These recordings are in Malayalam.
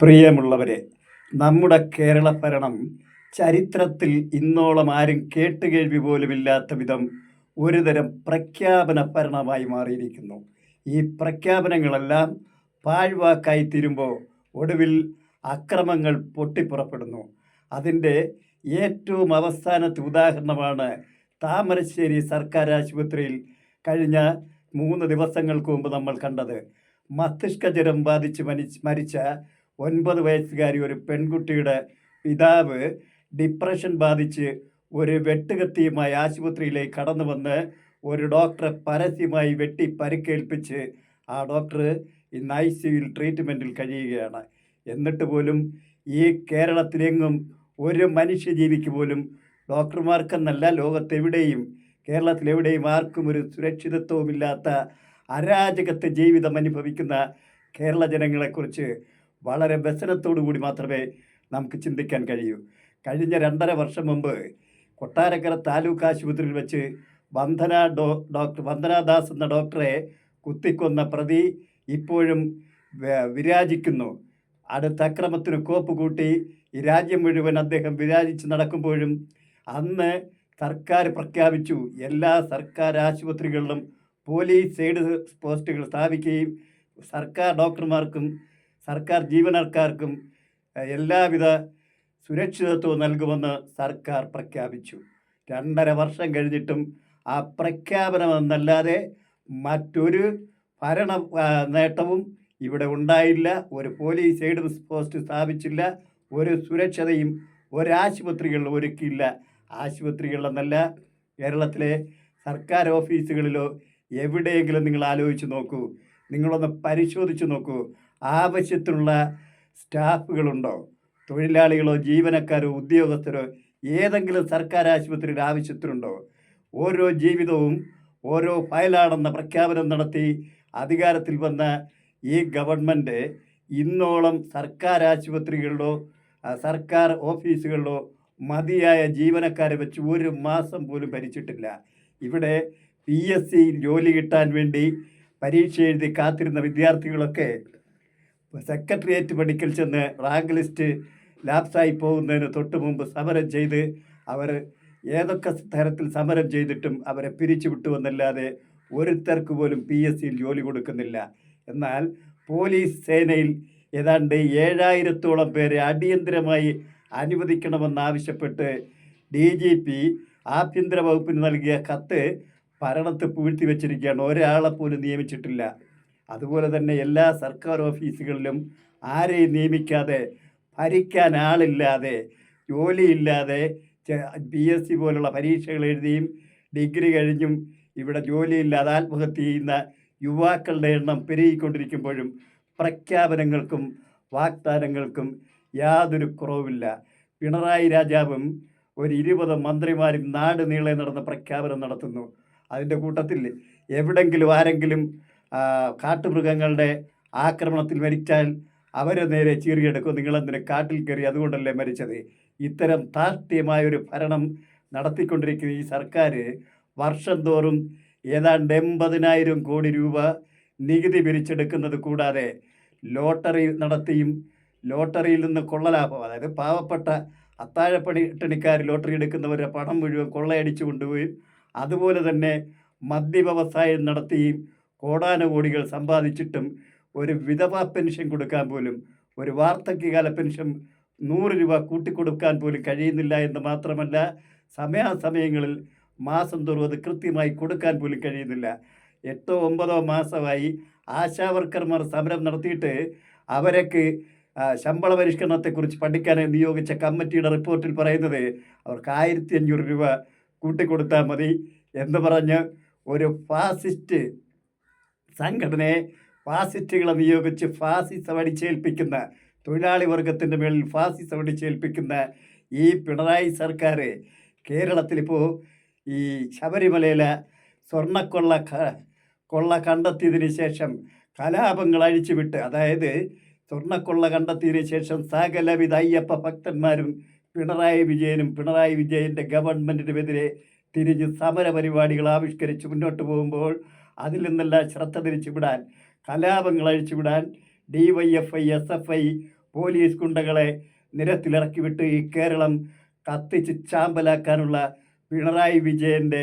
പ്രിയമുള്ളവരെ നമ്മുടെ കേരള ഭരണം ചരിത്രത്തിൽ ഇന്നോളം ആരും കേട്ടുകേൾവി പോലുമില്ലാത്ത വിധം ഒരുതരം പ്രഖ്യാപന ഭരണമായി മാറിയിരിക്കുന്നു. ഈ പ്രഖ്യാപനങ്ങളെല്ലാം പാഴ്വാക്കായി തീരുമ്പോൾ ഒടുവിൽ അക്രമങ്ങൾ പൊട്ടിപ്പുറപ്പെടുന്നു. അതിന്റെ ഏറ്റവും അവസാനത്തെ ഉദാഹരണമാണ് താമരശ്ശേരി സർക്കാർ ആശുപത്രിയിൽ കഴിഞ്ഞ മൂന്ന് ദിവസങ്ങൾക്ക് മുമ്പ് നമ്മൾ കണ്ടത്. മസ്തിഷ്കജ്വരം ബാധിച്ച് മരിച്ച ഒൻപത് വയസ്സുകാരി ഒരു പെൺകുട്ടിയുടെ പിതാവ് ഡിപ്രഷൻ ബാധിച്ച് ഒരു വെട്ടുകത്തിയുമായി ആശുപത്രിയിലേക്ക് കടന്നു വന്ന് ഒരു ഡോക്ടറെ പരസ്യമായി വെട്ടി പരിക്കേൽപ്പിച്ച് ആ ഡോക്ടർ ഇന്ന് ഐ സിയുയിൽ ട്രീറ്റ്മെന്റിൽ കഴിയുകയാണ്. എന്നിട്ട് പോലും ഈ കേരളത്തിലെങ്ങും ഒരു മനുഷ്യജീവിക്ക് പോലും ഡോക്ടർമാർക്കെന്നല്ല ലോകത്തെവിടെയും കേരളത്തിലെവിടെയും ആർക്കും ഒരു സുരക്ഷിതത്വവുമില്ലാത്ത അരാജകത്വ ജീവിതം അനുഭവിക്കുന്ന കേരള ജനങ്ങളെക്കുറിച്ച് വളരെ വ്യസനത്തോടു കൂടി മാത്രമേ നമുക്ക് ചിന്തിക്കാൻ കഴിയൂ. കഴിഞ്ഞ രണ്ടര വർഷം മുമ്പ് കൊട്ടാരക്കര താലൂക്ക് ആശുപത്രിയിൽ വെച്ച് വന്ദന ഡോ ഡോക്ടർ വന്ദനാദാസ് എന്ന ഡോക്ടറെ കുത്തിക്കൊന്ന പ്രതി ഇപ്പോഴും വിരാജിക്കുന്നു. അടുത്ത അക്രമത്തിന് കോപ്പ് കൂട്ടി ഈ രാജ്യം മുഴുവൻ അദ്ദേഹം വിരാജിച്ച് നടക്കുമ്പോഴും അന്ന് സർക്കാർ പ്രഖ്യാപിച്ചു എല്ലാ സർക്കാർ ആശുപത്രികളിലും പോലീസ് എയ്ഡ് പോസ്റ്റുകൾ സ്ഥാപിക്കുകയും സർക്കാർ ഡോക്ടർമാർക്കും സർക്കാർ ജീവനക്കാർക്കും എല്ലാവിധ സുരക്ഷിതത്വവും നൽകുമെന്ന് സർക്കാർ പ്രഖ്യാപിച്ചു. രണ്ടര വർഷം കഴിഞ്ഞിട്ടും ആ പ്രഖ്യാപനമെന്നല്ലാതെ മറ്റൊരു ഭരണ നേട്ടവും ഇവിടെ ഉണ്ടായില്ല. ഒരു പോലീസ് എയ്ഡ് പോസ്റ്റ് സ്ഥാപിച്ചില്ല. ഒരു സുരക്ഷതയും ഒരാശുപത്രികൾ ഒരുക്കിയില്ല. ആശുപത്രികളിലെന്നല്ല കേരളത്തിലെ സർക്കാർ ഓഫീസുകളിലോ എവിടെയെങ്കിലും നിങ്ങൾ ആലോചിച്ച് നോക്കൂ. നിങ്ങളൊന്ന് പരിശോധിച്ച് നോക്കൂ. ആവശ്യത്തിനുള്ള സ്റ്റാഫുകളുണ്ടോ? തൊഴിലാളികളോ ജീവനക്കാരോ ഉദ്യോഗസ്ഥരോ ഏതെങ്കിലും സർക്കാർ ആശുപത്രിയിൽ ആവശ്യത്തിനുണ്ടോ? ഓരോ ജീവിതവും ഓരോ ഫയലാണെന്ന പ്രഖ്യാപനം നടത്തി അധികാരത്തിൽ വന്ന ഈ ഗവൺമെന്റ് ഇന്നോളം സർക്കാർ ആശുപത്രികളിലോ സർക്കാർ ഓഫീസുകളിലോ മതിയായ ജീവനക്കാരെ വെച്ച് ഒരു മാസം പോലും ഭരിച്ചിട്ടില്ല. ഇവിടെ പി എസ് സി ജോലി കിട്ടാൻ വേണ്ടി പരീക്ഷ എഴുതി കാത്തിരുന്ന വിദ്യാർത്ഥികളൊക്കെ സെക്രട്ടേറിയറ്റ് മെഡിക്കൽ ചെന്ന് റാങ്ക് ലിസ്റ്റ് ലാപ്സായി പോകുന്നതിന് തൊട്ട് മുമ്പ് സമരം ചെയ്ത് അവർ ഏതൊക്കെ തരത്തിൽ സമരം ചെയ്തിട്ടും അവരെ പിരിച്ചു വിട്ടുവെന്നല്ലാതെ ഒരുത്തർക്ക് പോലും പി എസ് സിയിൽ ജോലി കൊടുക്കുന്നില്ല. എന്നാൽ പോലീസ് സേനയിൽ ഏതാണ്ട് ഏഴായിരത്തോളം പേരെ അടിയന്തരമായി അനുവദിക്കണമെന്നാവശ്യപ്പെട്ട് ഡി ജി പി ആഭ്യന്തര വകുപ്പിന് നൽകിയ കത്ത് ഭരണത്ത് പൂഴ്ത്തി വെച്ചിരിക്കുകയാണ്. ഒരാളെ പോലും നിയമിച്ചിട്ടില്ല. അതുപോലെ തന്നെ എല്ലാ സർക്കാർ ഓഫീസുകളിലും ആരെയും നിയമിക്കാതെ ഭരിക്കാൻ ആളില്ലാതെ ജോലിയില്ലാതെ പി എസ് സി പോലുള്ള പരീക്ഷകൾ എഴുതിയും ഡിഗ്രി കഴിഞ്ഞും ഇവിടെ ജോലിയില്ലാതെ ആത്മഹത്യ ചെയ്യുന്ന യുവാക്കളുടെ എണ്ണം പെരുകിക്കൊണ്ടിരിക്കുമ്പോഴും പ്രഖ്യാപനങ്ങൾക്കും വാഗ്ദാനങ്ങൾക്കും യാതൊരു കുറവുമില്ല. പിണറായി രാജാവും ഒരു ഇരുപത് മന്ത്രിമാരും നാട് നീളെ നടന്ന പ്രഖ്യാപനം നടത്തുന്നു. അതിന്റെ കൂട്ടത്തിൽ എവിടെങ്കിലും ആരെങ്കിലും കാട്ടുമൃഗങ്ങളുടെ ആക്രമണത്തിൽ മരിച്ചാൽ അവരെ നേരെ ചീറിയെടുക്കും. നിങ്ങളെന്തിന് കാട്ടിൽ കയറി അതുകൊണ്ടല്ലേ മരിച്ചത്? ഇത്തരം താഷ്ട്രീയമായ ഒരു ഭരണം നടത്തിക്കൊണ്ടിരിക്കുന്ന ഈ സർക്കാർ വർഷം തോറും ഏതാണ്ട് എൺപതിനായിരം കോടി രൂപ നികുതി പിരിച്ചെടുക്കുന്നത് കൂടാതെ ലോട്ടറി നടത്തിയും ലോട്ടറിയിൽ നിന്ന് കൊള്ളലാഭം അതായത് പാവപ്പെട്ട അത്താഴപ്പണി പണിക്കാർ ലോട്ടറി എടുക്കുന്നവരുടെ പണം മുഴുവൻ കൊള്ളയടിച്ചു കൊണ്ടുപോയി. അതുപോലെ തന്നെ മദ്യ വ്യവസായം നടത്തിയും കോടാനുകോടികൾ സമ്പാദിച്ചിട്ടും ഒരു വിധവ പെൻഷൻ കൊടുക്കാൻ പോലും ഒരു വാർദ്ധക്യകാല പെൻഷൻ നൂറ് രൂപ കൂട്ടിക്കൊടുക്കാൻ പോലും കഴിയുന്നില്ല എന്ന് മാത്രമല്ല സമയാസമയങ്ങളിൽ മാസം തോറും അത് കൃത്യമായി കൊടുക്കാൻ പോലും കഴിയുന്നില്ല. എട്ടോ ഒമ്പതോ മാസമായി ആശാവർക്കർമാർ സമരം നടത്തിയിട്ട് അവരൊക്കെ ശമ്പള പരിഷ്കരണത്തെക്കുറിച്ച് പഠിക്കാൻ നിയോഗിച്ച കമ്മിറ്റിയുടെ റിപ്പോർട്ടിൽ പറയുന്നത് അവർക്ക് ആയിരത്തി അഞ്ഞൂറ് രൂപ കൂട്ടിക്കൊടുത്താൽ മതി എന്ന് പറഞ്ഞ് ഒരു ഫാസിസ്റ്റ് സംഘടനയെ ഫാസിസ്റ്റുകളെ നിയോഗിച്ച് ഫാസിസം അടിച്ചേൽപ്പിക്കുന്ന തൊഴിലാളി വർഗത്തിന്റെ മേളിൽ ഫാസിസം അടിച്ചേൽപ്പിക്കുന്ന ഈ പിണറായി സർക്കാർ കേരളത്തിലിപ്പോൾ ഈ ശബരിമലയിലെ സ്വർണക്കൊള്ള കൊള്ള കണ്ടെത്തിയതിന് ശേഷം കലാപങ്ങൾ അഴിച്ചുവിട്ട് അതായത് സ്വർണക്കൊള്ള കണ്ടെത്തിയതിന് ശേഷം സകലവിധ അയ്യപ്പ ഭക്തന്മാരും പിണറായി വിജയനും പിണറായി വിജയന്റെ ഗവൺമെന്റിനുമെതിരെ തിരിഞ്ഞ് സമരപരിപാടികൾ ആവിഷ്കരിച്ച് മുന്നോട്ട് പോകുമ്പോൾ അതിൽ നിന്നെല്ലാം ശ്രദ്ധ തിരിച്ചുവിടാൻ കലാപങ്ങൾ അഴിച്ചുവിടാൻ D Y F I S F I police ഗുണ്ടകളെ നിരത്തിലിറക്കി വിട്ട് ഈ കേരളം കത്തിച്ച് ചാമ്പലാക്കാനുള്ള പിണറായി വിജയന്റെ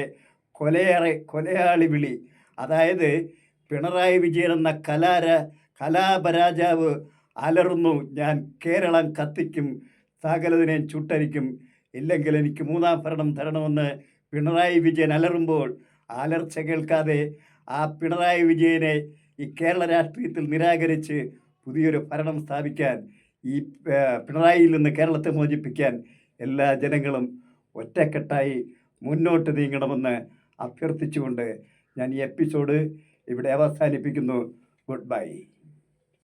കൊലയേറെ കൊലയാളി വിളി. അതായത് പിണറായി വിജയൻ എന്ന കലാര കലാപരാജാവ് അലറുന്നു ഞാൻ കേരളം കത്തിക്കും സകലതിനെയും ചുട്ടരിക്കും. ഇല്ലെങ്കിൽ എനിക്ക് മൂന്നാം ഭരണം തരണമെന്ന് പിണറായി വിജയൻ അലറുമ്പോൾ അലർച്ച കേൾക്കാതെ ആ പിണറായി വിജയനെ ഈ കേരള രാഷ്ട്രീയത്തിൽ നിരാകരിച്ച് പുതിയൊരു ഭരണം സ്ഥാപിക്കാൻ ഈ പിണറായിയിൽ നിന്ന് കേരളത്തെ മോചിപ്പിക്കാൻ എല്ലാ ജനങ്ങളും ഒറ്റക്കെട്ടായി മുന്നോട്ട് നീങ്ങണമെന്ന് അഭ്യർത്ഥിച്ചുകൊണ്ട് ഞാൻ ഈ എപ്പിസോഡ് ഇവിടെ അവസാനിപ്പിക്കുന്നു. Good bye.